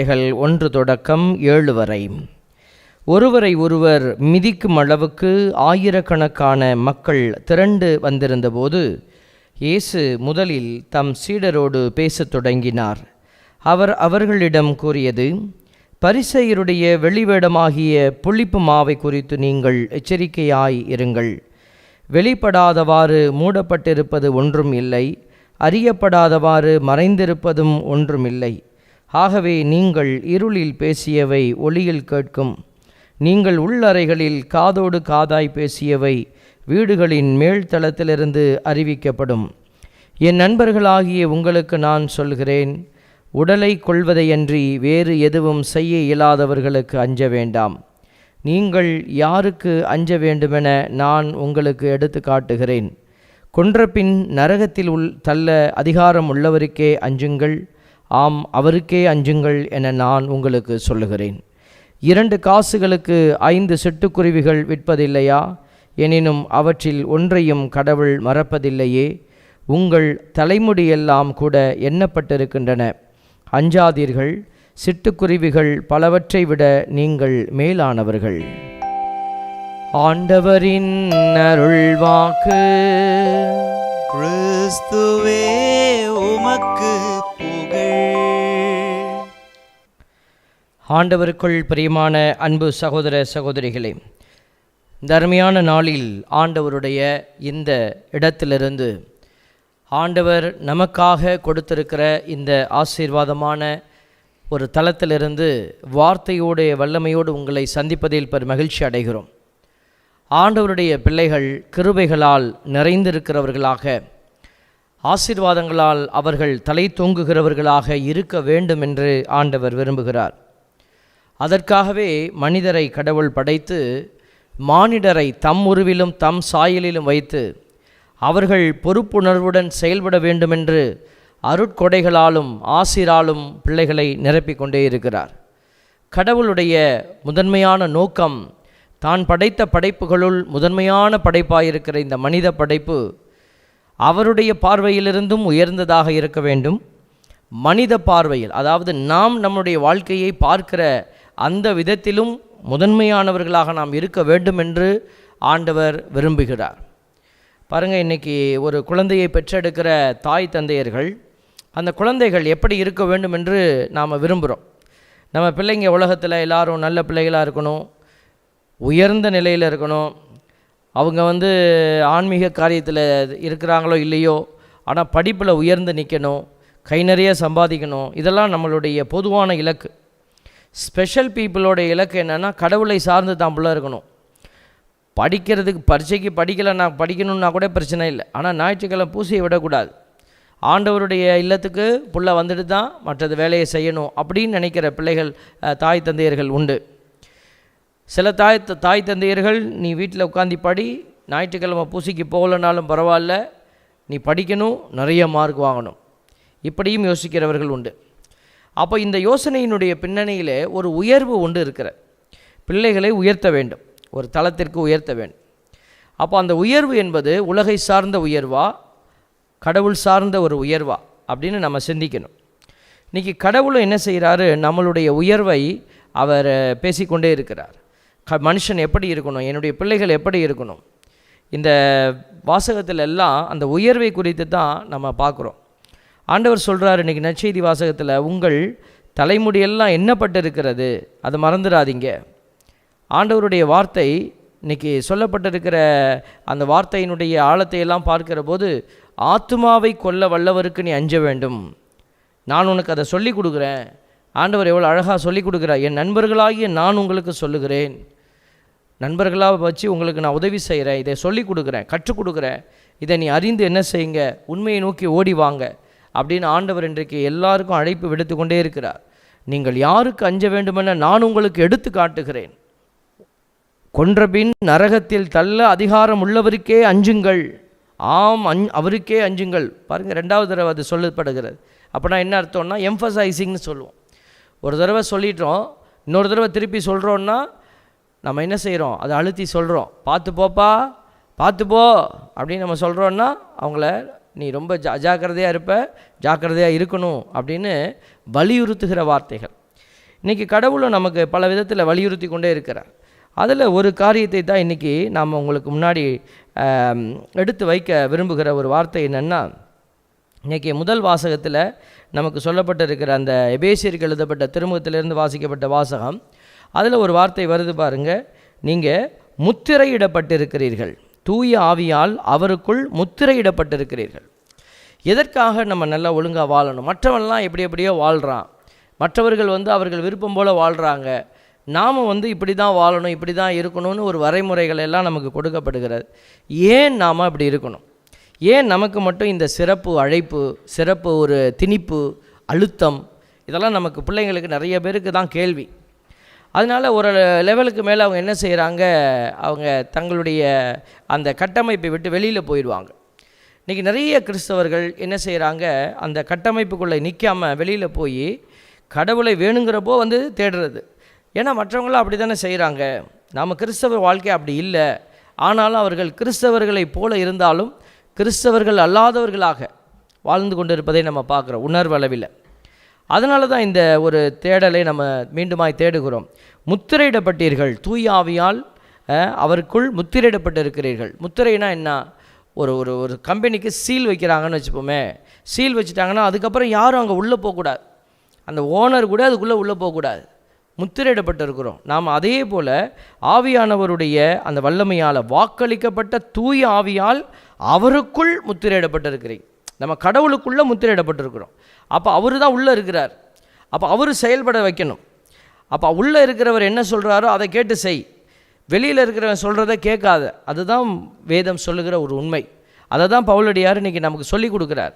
வார்த்தைகள் ஒன்று தொடக்கம் ஏழு வரை. ஒருவரை ஒருவர் மிதிக்கும் அளவுக்கு ஆயிரக்கணக்கான மக்கள் திரண்டு வந்திருந்தபோது இயேசு முதலில் தம் சீடரோடு பேசத் தொடங்கினார். அவர் அவர்களிடம் கூறியது பரிசெயருடைய வெளிவேடமாகிய புளிப்பு மாவை குறித்து நீங்கள் எச்சரிக்கையாய் இருங்கள். வெளிப்படாதவாறு மூடப்பட்டிருப்பது ஒன்றும் இல்லை அறியப்படாதவாறு மறைந்திருப்பதும் ஒன்றுமில்லை ஆகவே நீங்கள் இருளில் பேசியவை ஒளியில் கேட்கும். நீங்கள் உள்ளறைகளில் காதோடு காதாய் பேசியவை வீடுகளின் மேல்தளத்திலிருந்து அறிவிக்கப்படும். என் நண்பர்களாகிய உங்களுக்கு நான் சொல்கிறேன் உடலை கொள்வதையன்றி வேறு எதுவும் செய்ய இயலாதவர்களுக்கு அஞ்ச வேண்டாம். நீங்கள் யாருக்கு அஞ்ச வேண்டுமென நான் உங்களுக்கு எடுத்து காட்டுகிறேன். கொன்றபின் நரகத்தில் உள் தள்ள அதிகாரம் உள்ளவருக்கே அஞ்சுங்கள். ஆம் அவருக்கே அஞ்சுங்கள் என நான் உங்களுக்கு சொல்லுகிறேன். இரண்டு காசுகளுக்கு ஐந்து சிட்டுக்குருவிகள் விற்பதில்லையா? எனினும் அவற்றில் ஒன்றையும் கடவுள் மறப்பதில்லையே. உங்கள் தலைமுடியெல்லாம் கூட எண்ணப்பட்டிருக்கின்றன. அஞ்சாதீர்கள் சிட்டுக்குருவிகள் பலவற்றை விட நீங்கள் மேலானவர்கள். ஆண்டவரின் அருள்வாக்கு. கிறிஸ்துவே உமக்கு ஆண்டவருக்குள் பிரியமான அன்பு சகோதர சகோதரிகளே தர்மையான நாளில் ஆண்டவருடைய இந்த இடத்திலிருந்து ஆண்டவர் நமக்காக கொடுத்திருக்கிற இந்த ஆசீர்வாதமான ஒரு தளத்திலிருந்து வார்த்தையோடைய வல்லமையோடு உங்களை சந்திப்பதில் பெரும் மகிழ்ச்சி அடைகிறோம். ஆண்டவருடைய பிள்ளைகள் கிருபைகளால் நிறைந்திருக்கிறவர்களாக ஆசீர்வாதங்களால் அவர்கள் தலை தூங்குகிறவர்களாக இருக்க வேண்டும் என்று ஆண்டவர் விரும்புகிறார். அதற்காகவே மனிதரை கடவுள் படைத்து மானிடரை தம் உருவிலும் தம் சாயலிலும் வைத்து அவர்கள் பொறுப்புணர்வுடன் செயல்பட வேண்டுமென்று அருட்கொடைகளாலும் ஆசிராலும் பிள்ளைகளை நிரப்பிக் கொண்டே இருக்கிறார். கடவுளுடைய முதன்மையான நோக்கம் தான் படைத்த படைப்புகளுள் முதன்மையான படைப்பாயிருக்கிற இந்த மனித படைப்பு அவருடைய பார்வையிலிருந்தும் உயர்ந்ததாக இருக்க வேண்டும். மனித பார்வையில் அதாவது நாம் நம்முடைய வாழ்க்கையை பார்க்கிற அந்த விதத்திலும் முதன்மையானவர்களாக நாம் இருக்க வேண்டும் என்று ஆண்டவர் விரும்புகிறார். பாருங்கள் இன்றைக்கி ஒரு குழந்தையை பெற்றெடுக்கிற தாய் தந்தையர்கள் அந்த குழந்தைகள் எப்படி இருக்க வேண்டும் என்று நாம் விரும்புகிறோம் நம்ம பிள்ளைங்க உலகத்தில் எல்லாரும் நல்ல பிள்ளைகளாக இருக்கணும் உயர்ந்த நிலையில் இருக்கணும். அவங்க வந்து ஆன்மீக காரியத்தில் இருக்கிறாங்களோ இல்லையோ ஆனால் படிப்பில் உயர்ந்து நிற்கணும் கை நிறைய சம்பாதிக்கணும். இதெல்லாம் நம்மளுடைய பொதுவான இலக்கு. ஸ்பெஷல் பீப்புளோட இலக்கு என்னென்னா கடவுளை சார்ந்து தான் புள்ள இருக்கணும். படிக்கிறதுக்கு பரீட்சைக்கு படிக்கலைன்னா படிக்கணுன்னா கூட பிரச்சனை இல்லை. ஆனால் ஞாயிற்றுக்கிழமை பூசையை விடக்கூடாது. ஆண்டவருடைய இல்லத்துக்கு புள்ள வந்துட்டு தான் மற்றது வேலையை செய்யணும் அப்படின்னு நினைக்கிற பிள்ளைகள் தாய் தந்தையர்கள் உண்டு. சில தாய் த- தாய் தந்தையர்கள் நீ வீட்டில் உட்காந்து படி ஞாயிற்றுக்கிழமை பூசைக்கு போகலனாலும் பரவாயில்ல நீ படிக்கணும் நிறைய மார்க் வாங்கணும். இப்படியும் யோசிக்கிறவர்கள் உண்டு. அப்போ இந்த யோசனையினுடைய பின்னணியிலே ஒரு உயர்வு ஒன்று இருக்கிற பிள்ளைகளை உயர்த்த வேண்டும். ஒரு தளத்திற்கு உயர்த்த வேண்டும். அப்போ அந்த உயர்வு என்பது உலகை சார்ந்த உயர்வா? கடவுள் சார்ந்த ஒரு உயர்வா? அப்படின்னு நம்ம சிந்திக்கணும். இன்றைக்கி கடவுளும் என்ன செய்கிறாரு நம்மளுடைய உயர்வை அவர் பேசிக்கொண்டே இருக்கிறார். க மனுஷன் எப்படி இருக்கணும்? என்னுடைய பிள்ளைகள் எப்படி இருக்கணும்? இந்த வாசகத்தில் எல்லாம் அந்த உயர்வை குறித்து தான் நம்ம பார்க்குறோம். ஆண்டவர் சொல்கிறார் இன்றைக்கி நற்செய்தி வாசகத்தில் உங்கள் தலைமுடியெல்லாம் எண்ணப்பட்டிருக்கிறது. அதை மறந்துடாதீங்க. ஆண்டவருடைய வார்த்தை இன்னைக்கு சொல்லப்பட்டிருக்கிற அந்த வார்த்தையினுடைய ஆழத்தை எல்லாம் பார்க்கிற போது ஆத்துமாவை கொல்ல வல்லவருக்கு நீ அஞ்ச வேண்டும். நான் உனக்கு அதை சொல்லிக் கொடுக்குறேன். ஆண்டவர் எவ்வளோ அழகாக சொல்லிக் கொடுக்குறார். என் நண்பர்களாகிய நான் உங்களுக்கு சொல்லுகிறேன். நண்பர்களாக வச்சு உங்களுக்கு நான் உதவி செய்கிறேன். இதை சொல்லிக் கொடுக்குறேன் கற்றுக் கொடுக்குறேன். இதை நீ அறிந்து என்ன செய்யுங்க? உண்மையை நோக்கி ஓடி வாங்க. அப்படின்னு ஆண்டவர் இன்றைக்கு எல்லாருக்கும் அழைப்பு விடுத்து கொண்டே இருக்கிறார். நீங்கள் யாருக்கு அஞ்ச வேண்டுமென நான் உங்களுக்கு எடுத்து காட்டுகிறேன். கொன்றபின் நரகத்தில் தள்ள அதிகாரம் உள்ளவருக்கே அஞ்சுங்கள். ஆம் அஞ் அவருக்கே அஞ்சுங்கள். பாருங்கள் ரெண்டாவது தடவை அது சொல்லப்படுகிறது. அப்படின்னா என்ன அர்த்தம்னா எம்ஃபசைசிங்னு சொல்லுவோம். ஒரு தடவை சொல்லிட்டோம் இன்னொரு தடவை திருப்பி சொல்கிறோன்னா நம்ம என்ன செய்கிறோம் அதை அழுத்தி சொல்கிறோம் பார்த்து போப்பா பார்த்து போ அப்படின்னு நம்ம சொல்கிறோன்னா அவங்கள நீ ரொம்ப ஜா ஜாக்கிரதையாக இருப்ப ஜாக்கிரதையாக இருக்கணும் அப்படின்னு வலியுறுத்துகிற வார்த்தைகள். இன்றைக்கி கடவுளும் நமக்கு பல விதத்தில் வலியுறுத்தி கொண்டே இருக்கிறார். அதில் ஒரு காரியத்தை தான் இன்றைக்கி நாம் உங்களுக்கு முன்னாடி எடுத்து வைக்க விரும்புகிற ஒரு வார்த்தை என்னென்னா இன்றைக்கி முதல் வாசகத்தில் நமக்கு சொல்லப்பட்டிருக்கிற அந்த எபேசியருக்கு எழுதப்பட்ட திருமுகத்திலிருந்து வாசிக்கப்பட்ட வாசகம் அதில் ஒரு வார்த்தை வருது பாருங்கள் நீங்கள் முத்திரையிடப்பட்டிருக்கிறீர்கள். தூய ஆவியால் அவருக்குள் முத்திரையிடப்பட்டிருக்கிறீர்கள். எதற்காக நம்ம நல்லா ஒழுங்காக வாழணும்? மற்றவன்லாம் எப்படி எப்படியோ வாழ்கிறான் மற்றவர்கள் வந்து அவர்கள் விருப்பம் போல் வாழ்கிறாங்க நாம் வந்து இப்படி தான் வாழணும் இப்படி தான் இருக்கணும்னு ஒரு வரைமுறைகள் எல்லாம் நமக்கு கொடுக்கப்படுகிறது. ஏன் நாம் அப்படி இருக்கணும்? ஏன் நமக்கு மட்டும் இந்த சிறப்பு அழைப்பு சிறப்பு ஒரு திணிப்பு அழுத்தம் இதெல்லாம் நமக்கு பிள்ளைங்களுக்கு நிறைய பேருக்கு தான் கேள்வி. அதனால் ஒரு லெவலுக்கு மேலே அவங்க என்ன செய்கிறாங்க அவங்க தங்களுடைய அந்த கட்டமைப்பை விட்டு வெளியில் போயிடுவாங்க. இன்றைக்கி நிறைய கிறிஸ்தவர்கள் என்ன செய்கிறாங்க அந்த கட்டமைப்புக்குள்ளே நிற்காம வெளியில் போய் கடவுளை வேணுங்கிறப்போ வந்து தேடுறது. ஏன்னா மற்றவங்களும் அப்படி தானே செய்கிறாங்க நாம் கிறிஸ்தவ வாழ்க்கை அப்படி இல்லை. ஆனாலும் அவர்கள் கிறிஸ்தவர்களைப் போல இருந்தாலும் கிறிஸ்தவர்கள் அல்லாதவர்களாக வாழ்ந்து கொண்டிருப்பதை நம்ம பார்க்குறோம் உணர்வளவில். அதனால தான் இந்த ஒரு தேடலை நம்ம மீண்டுமாய் தேடுகிறோம். முத்திரையிடப்பட்டீர்கள் தூய் ஆவியால் அவருக்குள் முத்திரையிடப்பட்டிருக்கிறீர்கள். முத்திரைனா என்ன? ஒரு ஒரு ஒரு கம்பெனிக்கு சீல் வைக்கிறாங்கன்னு வச்சுப்போமே. சீல் வச்சுட்டாங்கன்னா அதுக்கப்புறம் யாரும் அங்கே உள்ளே போகக்கூடாது அந்த ஓனர் கூட அதுக்குள்ளே உள்ளே போகக்கூடாது முத்திரையிடப்பட்டிருக்கிறோம். நாம் அதே போல் ஆவியானவருடைய அந்த வல்லமையால் வாக்களிக்கப்பட்ட தூய ஆவியால் அவருக்குள் முத்திரையிடப்பட்டிருக்கிறீங்க. நம்ம கடவுளுக்குள்ளே முத்திரையிடப்பட்டிருக்கிறோம். அப்போ அவர் தான் உள்ளே இருக்கிறார். அப்போ அவர் செயல்பட வைக்கணும். அப்போ உள்ளே இருக்கிறவர் என்ன சொல்கிறாரோ அதை கேட்டு செய். வெளியில் இருக்கிறவன் சொல்கிறத கேட்காத. அதுதான் வேதம் சொல்லுகிற ஒரு உண்மை. அதை தான் பவுலடியார் இன்றைக்கி நமக்கு சொல்லி கொடுக்குறார்.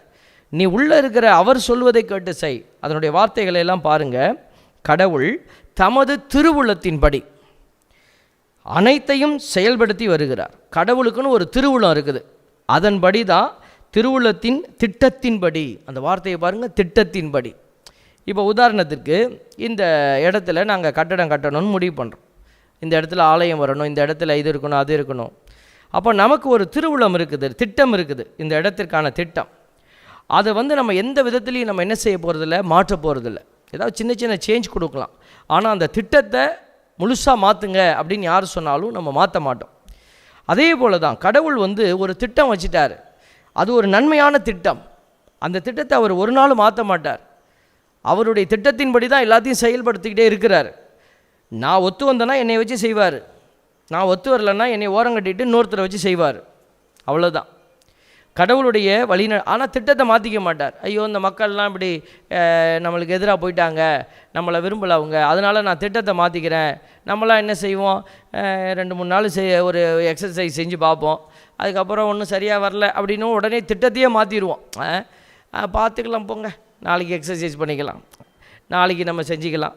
நீ உள்ளே இருக்கிற அவர் சொல்வதை கேட்டு செய். அதனுடைய வார்த்தைகளை எல்லாம் பாருங்கள் கடவுள் தமது திருவுள்ளத்தின்படி அனைத்தையும் செயல்படுத்தி வருகிறார். கடவுளுக்குன்னு ஒரு திருவுளம் இருக்குது. அதன்படி தான் திருவுள்ளத்தின் திட்டத்தின்படி அந்த வார்த்தையை பாருங்கள் திட்டத்தின்படி. இப்போ உதாரணத்திற்கு இந்த இடத்துல நாங்கள் கட்டடம் கட்டணும்னு முடிவு பண்ணுறோம் இந்த இடத்துல ஆலயம் வரணும் இந்த இடத்துல இது இருக்கணும் அது இருக்கணும். அப்போ நமக்கு ஒரு திருவுளம் இருக்குது திட்டம் இருக்குது இந்த இடத்திற்கான திட்டம். அதை வந்து நம்ம எந்த விதத்துலையும் நம்ம என்ன செய்ய போகிறதில்ல மாற்ற போகிறதில்ல ஏதாவது சின்ன சின்ன சேஞ்ச் கொடுக்கலாம். ஆனால் அந்த திட்டத்தை முழுசாக மாற்றுங்க அப்படின்னு யார் சொன்னாலும் நம்ம மாற்ற மாட்டோம். அதே போல தான் கடவுள் வந்து ஒரு திட்டம் வச்சுட்டார். அது ஒரு நன்மையான திட்டம். அந்த திட்டத்தை அவர் ஒரு நாளும் மாற்ற மாட்டார். அவருடைய திட்டத்தின்படி தான் எல்லாத்தையும் செயல்படுத்திக்கிட்டே இருக்கிறார். நான் ஒத்து வந்தேன்னா என்னை வச்சு செய்வார். நான் ஒத்து வரலன்னா என்னை ஓரங்கட்டிட்டு இன்னொருத்தரை வச்சு செய்வார். அவ்வளோதான் கடவுளுடைய வழி ஆனால் திட்டத்தை மாற்றிக்க மாட்டார். ஐயோ இந்த மக்கள்லாம் இப்படி நம்மளுக்கு எதிராக போயிட்டாங்க நம்மளை விரும்பலை அவங்க அதனால் நான் திட்டத்தை மாற்றிக்கிறேன் நம்மளாம் என்ன செய்வோம்? ரெண்டு மூணு நாள் செய் ஒரு எக்ஸசைஸ் செஞ்சு பார்ப்போம். அதுக்கப்புறம் ஒன்றும் சரியாக வரல அப்படின்னு உடனே திட்டத்தையே மாற்றிடுவோம் பார்த்துக்கலாம் போங்க. நாளைக்கு எக்ஸசைஸ் பண்ணிக்கலாம். நாளைக்கு நம்ம செஞ்சுக்கலாம்.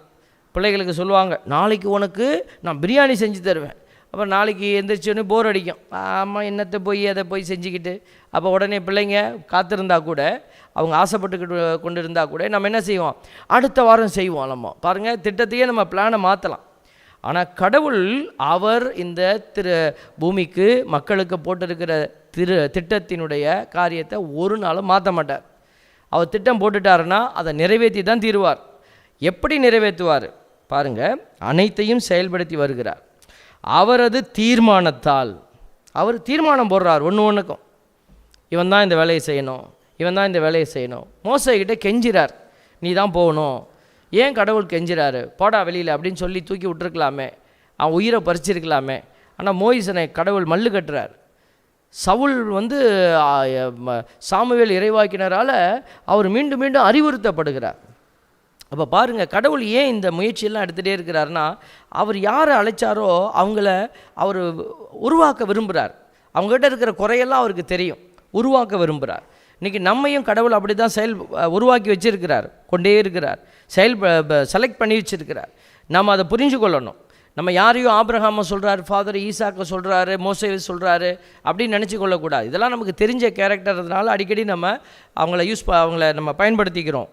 பிள்ளைகளுக்கு சொல்லுவாங்க நாளைக்கு உனக்கு நான் பிரியாணி செஞ்சு தருவேன். அப்புறம் நாளைக்கு எந்திரிச்சோன்னே போர் அடிக்கும். ஆமாம் என்னத்தை போய் அதை போய் செஞ்சுக்கிட்டு? அப்போ உடனே பிள்ளைங்க காத்திருந்தா கூட அவங்க ஆசைப்பட்டுக்கிட்டு கொண்டு இருந்தால் கூட நம்ம என்ன செய்வோம்? அடுத்த வாரம் செய்வோம் நம்ம. பாருங்கள் திட்டத்தையே நம்ம பிளானை மாற்றலாம் ஆனால் கடவுள் அவர் இந்த திரு பூமிக்கு மக்களுக்கு போட்டிருக்கிற திரு திட்டத்தினுடைய காரியத்தை ஒரு நாளும் மாற்ற மாட்டார். அவர் திட்டம் போட்டுட்டாருன்னா அதை நிறைவேற்றி தான் தீருவார். எப்படி நிறைவேற்றுவார்? பாருங்கள் அனைத்தையும் செயல்படுத்தி வருகிறார். அவரது தீர்மானத்தால். அவர் தீர்மானம் போடுறார் ஒன்று ஒன்றுக்கும் இவன் தான் இந்த வேலையை செய்யணும் இவன் தான் இந்த வேலையை செய்யணும். மோசைக்கிட்ட கெஞ்சிறார் நீ தான் போகணும். ஏன் கடவுள் கெஞ்சிறாரு? போடா வெளியில் அப்படின்னு சொல்லி தூக்கி விட்டுருக்கலாமே. அவன் உயிரை பறிச்சிருக்கலாமே. ஆனால் மோயிசனை கடவுள் மல்லு கட்டுறார். சவுல் வந்து சாமுவேல் இறைவாக்கினரால் அவர் மீண்டும் மீண்டும் அறிவுறுத்தப்படுகிறார். அப்போ பாருங்கள் கடவுள் ஏன் இந்த முயற்சியெல்லாம் எடுத்துகிட்டே இருக்கிறாருன்னா அவர் யாரை அழைச்சாரோ அவங்கள அவர் உருவாக்க விரும்புகிறார் அவங்ககிட்ட இருக்கிற குறையெல்லாம் அவருக்கு தெரியும். உருவாக்க விரும்புகிறார் இன்றைக்கி நம்மையும் கடவுள் அப்படி தான் செயல் உருவாக்கி வச்சிருக்கிறார். கொண்டே இருக்கிறார். செயல் செலக்ட் பண்ணி வச்சிருக்கிறார். நம்ம அதை புரிஞ்சு கொள்ளணும். நம்ம யாரையும் ஆப்ரஹாம சொல்கிறாரு ஃபாதர் ஈசாக்க சொல்கிறாரு மோசேவை சொல்கிறாரு அப்படின்னு நினச்சி கொள்ளக்கூடாது. இதெல்லாம் நமக்கு தெரிஞ்ச கேரக்டர்னால அடிக்கடி நம்ம அவங்கள யூஸ் ப அவங்கள நம்ம பயன்படுத்திக்கிறோம்.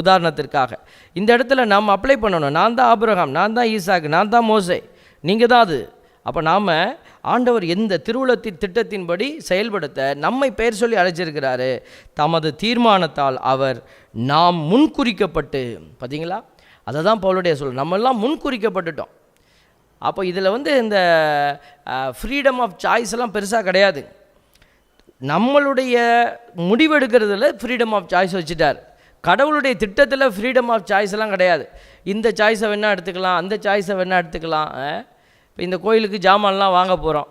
உதாரணத்திற்காக. இந்த இடத்துல நாம் அப்ளை பண்ணணும். நான் தான் ஆபிரகாம் நான் தான் ஈசாக்கு நான் தான் மோசே. நீங்கள் தான் அது. அப்போ நாம் ஆண்டவர் எந்த திருவுளத்தின் திட்டத்தின்படி செயல்படுத்த நம்மை பெயர் சொல்லி அழைச்சிருக்கிறாரு. தமது தீர்மானத்தால் அவர் நாம் முன்குறிக்கப்பட்டு பார்த்தீங்களா அதை தான் பவுலுடைய சொல் நம்மெல்லாம் முன்குறிக்கப்பட்டுட்டோம். அப்போ இதில் வந்து இந்த ஃப்ரீடம் ஆஃப் சாய்ஸ் எல்லாம் பெருசாக கிடையாது. நம்மளுடைய முடிவெடுக்கிறதுல ஃப்ரீடம் ஆஃப் சாய்ஸ் வச்சுட்டார். கடவுளுடைய திட்டத்தில் ஃப்ரீடம் ஆஃப் சாய்ஸ்லாம் கிடையாது. இந்த சாய்ஸை வேணால் எடுத்துக்கலாம் அந்த சாய்ஸை வேணால் எடுத்துக்கலாம் இப்போ இந்த கோயிலுக்கு ஜாமான்லாம் வாங்க போகிறோம்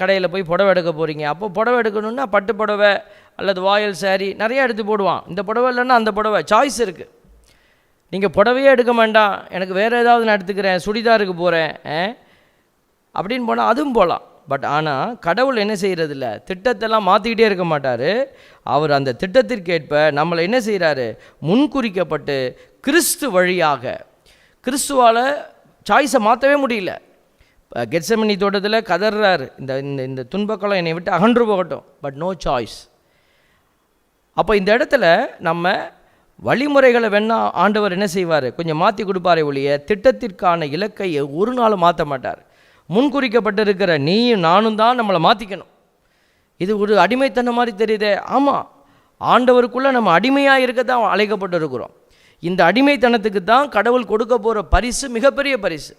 கடையில் போய் புடவை எடுக்க போகிறீங்க அப்போ புடவை எடுக்கணுன்னா பட்டு புடவை அல்லது வாயல் சாரி நிறையா எடுத்து போடுவான். இந்த புடவை இல்லைன்னா அந்த புடவை சாய்ஸ் இருக்குது நீங்கள் புடவையே எடுக்க வேண்டாம். எனக்கு வேறு ஏதாவது நான் எடுத்துக்கிறேன் சுடிதாருக்கு போகிறேன் அப்படின்னு போனால் அதுவும் போகலாம் பட் ஆனால் கடவுள் என்ன செய்கிறதில்ல திட்டத்தெல்லாம் மாற்றிக்கிட்டே இருக்க மாட்டார். அவர் அந்த திட்டத்திற்கேற்ப நம்மளை என்ன செய்கிறாரு முன்குறிக்கப்பட்டு கிறிஸ்து வழியாக கிறிஸ்துவால் சாய்ஸை மாற்றவே முடியல. கெட்சமணி தோட்டத்தில் கதறாரு இந்த இந்த இந்த துன்பக்கலம் என்னை விட்டு அகன்று போகட்டும். பட் நோ சாய்ஸ் அப்போ இந்த இடத்துல நம்ம வழிமுறைகளை வேணா ஆண்டவர் என்ன செய்வார்? கொஞ்சம் மாற்றி கொடுப்பாரே ஒழிய திட்டத்திற்கான இலக்கை ஒரு நாள் மாற்ற மாட்டார். முன்குறிக்கப்பட்டிருக்கிற நீயும் நானும் தான் நம்மளை மாற்றிக்கணும் இது ஒரு அடிமைத்தனம் மாதிரி தெரியுதே. ஆமாம் ஆண்டவருக்குள்ளே நம்ம அடிமையாக இருக்க தான் அழைக்கப்பட்டிருக்கிறோம். இந்த அடிமைத்தனத்துக்கு தான் கடவுள் கொடுக்க போகிற பரிசு மிகப்பெரிய பரிசு.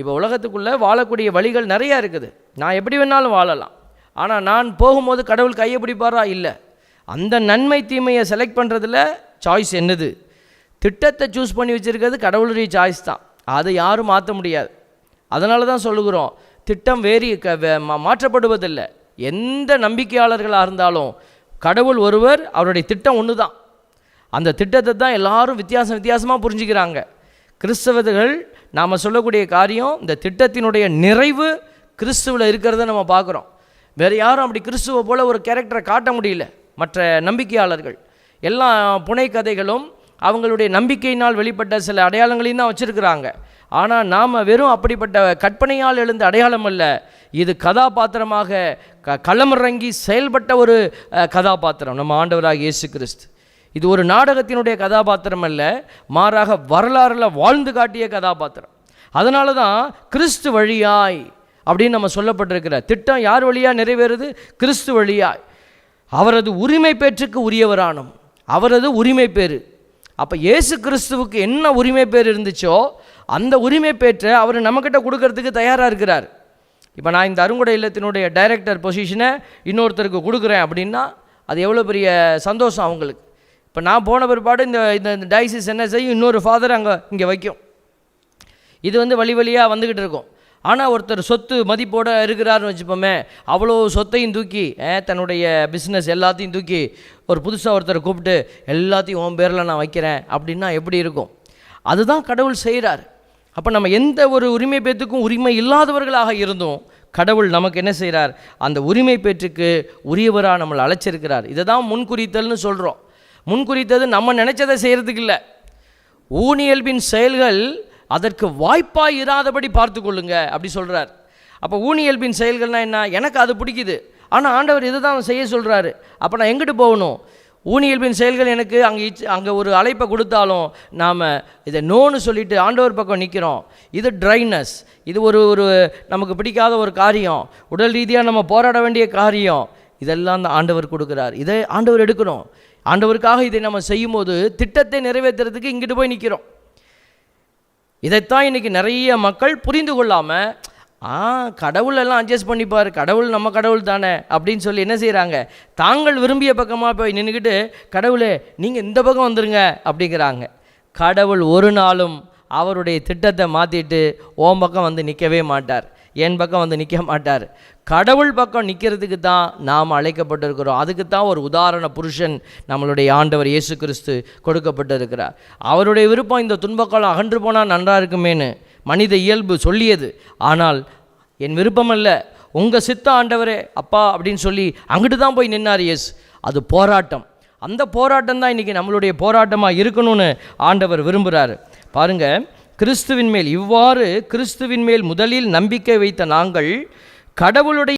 இப்போ உலகத்துக்குள்ளே வாழக்கூடிய வழிகள் நிறையா இருக்குது. நான் எப்படி வேணாலும் வாழலாம். ஆனால் நான் போகும்போது கடவுள் கையை பிடிப்பாரா? இல்லை. அந்த நன்மை தீமையை செலக்ட் பண்ணுறதுல சாய்ஸ் என்னது? திட்டத்தை சூஸ் பண்ணி வச்சுருக்கிறது கடவுளுடைய சாய்ஸ் தான். அதை யாரும் மாற்ற முடியாது. அதனால தான் சொல்லுகிறோம் திட்டம் வேறி க மா- மாற்றப்படுவதில்லை. எந்த நம்பிக்கையாளர்களாக இருந்தாலும் கடவுள் ஒருவர் அவருடைய திட்டம் ஒன்று தான். அந்த திட்டத்தை தான் எல்லாரும் வித்தியாசம் வித்தியாசமாக புரிஞ்சுக்கிறாங்க. கிறிஸ்தவர்கள் நாம் சொல்லக்கூடிய காரியம் இந்த திட்டத்தினுடைய நிறைவு கிறிஸ்துவில் இருக்கிறத நம்ம பார்க்குறோம். வேறு யாரும் அப்படி கிறிஸ்துவை போல் ஒரு கேரக்டரை காட்ட முடியல மற்ற நம்பிக்கையாளர்கள். எல்லா புனைக்கதைகளும் அவங்களுடைய நம்பிக்கையினால் வெளிப்பட்ட சில அடையாளங்களையும் தான் வச்சுருக்கிறாங்க. ஆனால் நாம் வெறும் அப்படிப்பட்ட கற்பனையால் எழுந்த அடையாளம் அல்ல. இது கதாபாத்திரமாக க களமிறங்கி செயல்பட்ட ஒரு கதாபாத்திரம் நம்ம ஆண்டவராக இயேசு கிறிஸ்து இது ஒரு நாடகத்தினுடைய கதாபாத்திரம் அல்ல மாறாக வரலாறுல வாழ்ந்து காட்டிய கதாபாத்திரம். அதனால தான் கிறிஸ்து வழியாய் அப்படின்னு நம்ம சொல்லப்பட்டிருக்கிற திட்டம் யார் வழியாக நிறைவேறுது? கிறிஸ்து வழியாய். அவரது உரிமை பேற்றுக்கு உரியவரானோம். அவரது உரிமை பேர். அப்போ இயேசு கிறிஸ்துவுக்கு என்ன உரிமை பேர் இருந்துச்சோ அந்த உரிமை பெற்ற அவர் நம்மக்கிட்ட கொடுக்கறதுக்கு தயாராக இருக்கிறார். இப்போ நான் இந்த அருங்குடை இல்லத்தினுடைய டைரக்டர் பொசிஷனை இன்னொருத்தருக்கு கொடுக்குறேன் அப்படின்னா அது எவ்வளோ பெரிய சந்தோஷம் அவங்களுக்கு. இப்போ நான் போன பிற்பாடு இந்த இந்த டைசிஸ் என்ன செய்யும்? இன்னொரு ஃபாதர் அங்கே இங்கே வைக்கும். இது வந்து வழி வழியாக வந்துக்கிட்டு இருக்கும். ஆனால் ஒருத்தர் சொத்து மதிப்போடு இருக்கிறாருன்னு வச்சுப்போமே அவ்வளோ சொத்தையும் தூக்கி தன்னுடைய பிஸ்னஸ் எல்லாத்தையும் தூக்கி ஒரு புதுசாக ஒருத்தர் கூப்பிட்டு எல்லாத்தையும் உன் பேரில் நான் வைக்கிறேன். அப்படின்னா எப்படி இருக்கும்? அதுதான் கடவுள் செய்கிறார் அப்போ நம்ம எந்த ஒரு உரிமை பேத்துக்கும் உரிமை இல்லாதவர்களாக இருந்தோம் கடவுள் நமக்கு என்ன செய்கிறார் அந்த உரிமை பேற்றுக்கு உரியவராக நம்மளை அழைச்சிருக்கிறார். இதை தான் முன்குறித்தல்னு சொல்கிறோம் முன்குறித்தது நம்ம நினச்சதை செய்கிறதுக்கு இல்லை. ஊனியல்பின் செயல்கள் அதற்கு வாய்ப்பாக இராதபடி பார்த்து கொள்ளுங்க அப்படி சொல்கிறார் அப்போ ஊனியல்பின் செயல்கள்னால் என்ன? எனக்கு அது பிடிக்குது. ஆனால் ஆண்டவர் இதை தான் செய்ய சொல்கிறாரு அப்போ நான் எங்கிட்டு போகணும்? ஊனியல்பின் செயல்கள் எனக்கு அங்கே அங்கே ஒரு அழைப்பை கொடுத்தாலும் நாம் இதை நோன்னு சொல்லிட்டு ஆண்டவர் பக்கம் நிற்கிறோம் இது ட்ரைனஸ் இது ஒரு ஒரு நமக்கு பிடிக்காத ஒரு காரியம். உடல் ரீதியாக நம்ம போராட வேண்டிய காரியம். இதெல்லாம் தான் ஆண்டவர் கொடுக்குறார். இதை ஆண்டவர் எடுக்கணும். ஆண்டவருக்காக இதை நம்ம செய்யும்போது திட்டத்தை நிறைவேற்றுறதுக்கு இங்கிட்டு போய் நிற்கிறோம் இதைத்தான் இன்றைக்கி நிறைய மக்கள் புரிந்து கொள்ளாமல் ஆ கடவுள் எல்லாம் அட்ஜஸ்ட் பண்ணிப்பார். கடவுள் நம்ம கடவுள் தானே அப்படின்னு சொல்லி என்ன செய்கிறாங்க தாங்கள் விரும்பிய பக்கமாக போய் நின்றுக்கிட்டு கடவுளே நீங்கள் இந்த பக்கம் வந்துருங்க அப்படிங்கிறாங்க. கடவுள் ஒரு நாளும் அவருடைய திட்டத்தை மாற்றிட்டு ஓம் பக்கம் வந்து நிற்கவே மாட்டார். என் பக்கம் வந்து நிற்க மாட்டார். கடவுள் பக்கம் நிற்கிறதுக்கு தான் நாம் அழைக்கப்பட்டிருக்கிறோம். அதுக்கு தான் ஒரு உதாரண புருஷன் நம்மளுடைய ஆண்டவர் இயேசு கிறிஸ்து கொடுக்கப்பட்டிருக்கிறார். அவருடைய விருப்பம் இந்த துன்பக்காலம் அகன்று போனால் நன்றாக இருக்குமேனு மனித இயல்பு சொல்லியது. ஆனால் என் விருப்பம் உங்கள் சித்த ஆண்டவரே அப்பா அப்படின்னு சொல்லி அங்கிட்டு தான் போய் நின்னார் எஸ் அது போராட்டம். அந்த போராட்டம் தான் இன்றைக்கி நம்மளுடைய போராட்டமாக இருக்கணும்னு ஆண்டவர் விரும்புகிறாரு பாருங்க கிறிஸ்துவின் மேல் இவ்வாறு கிறிஸ்துவின் மேல் முதலில் நம்பிக்கை வைத்த நாங்கள் கடவுளுடைய